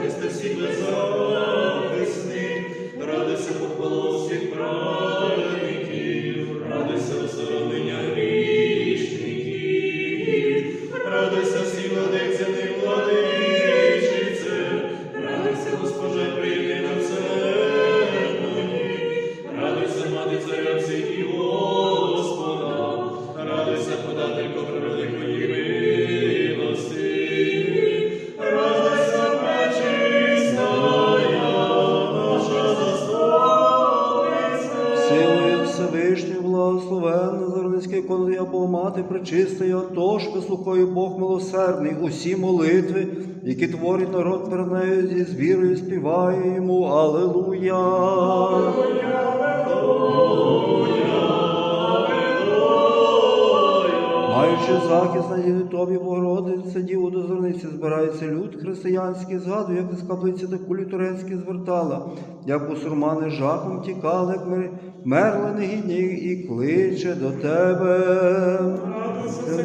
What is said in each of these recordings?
Христа сіла захисни, радуйся похвалу всіх праведників, радуйся осоромлення грішників, радуйся Всевишнього благословенна я Бога Мати пречистая, тож вислухає Бог милосердний усі молитви, які творить народ перед нею зі звірою співає йому Алелуя. Захист наділи тобі, Богородице, Діву до зорниці, збирається люд християнський, згадує, як з каплиці до кулі турецькі звертала, як бусурмани жахом тікали, як мер- мерли негідні, і кличе до тебе. Радуйся,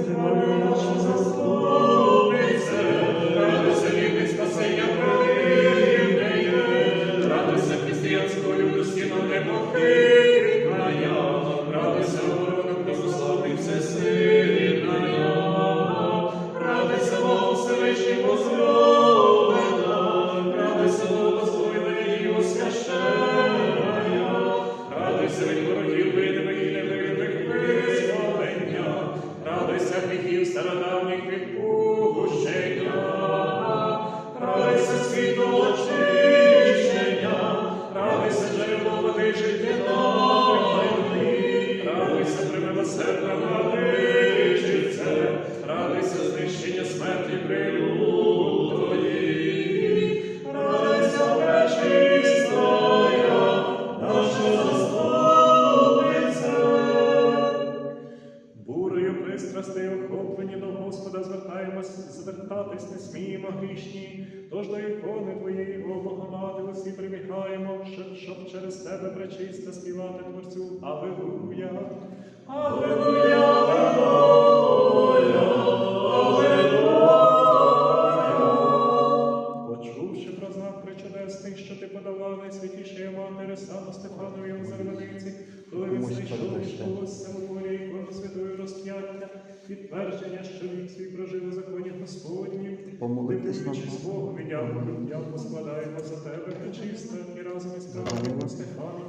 пристрастей охоплені до Господа звертаємось, звертатись не сміємо грішні, тож до ікони Твоєї, о Богомати, усі прибігаємо, щоб, щоб через Тебе пречисто співати Творцю. Аллилуйя! Аллилуйя! Почувши про знак причудесний, що ти подала найсвятішої матері Сану Стефанові в підтвердження, що він свій прожив у законі Господні, Помолитись. Дивуючи свого віддяку, поскладаємо складаємо за тебе, пречиста, і разом із правом Стефаном,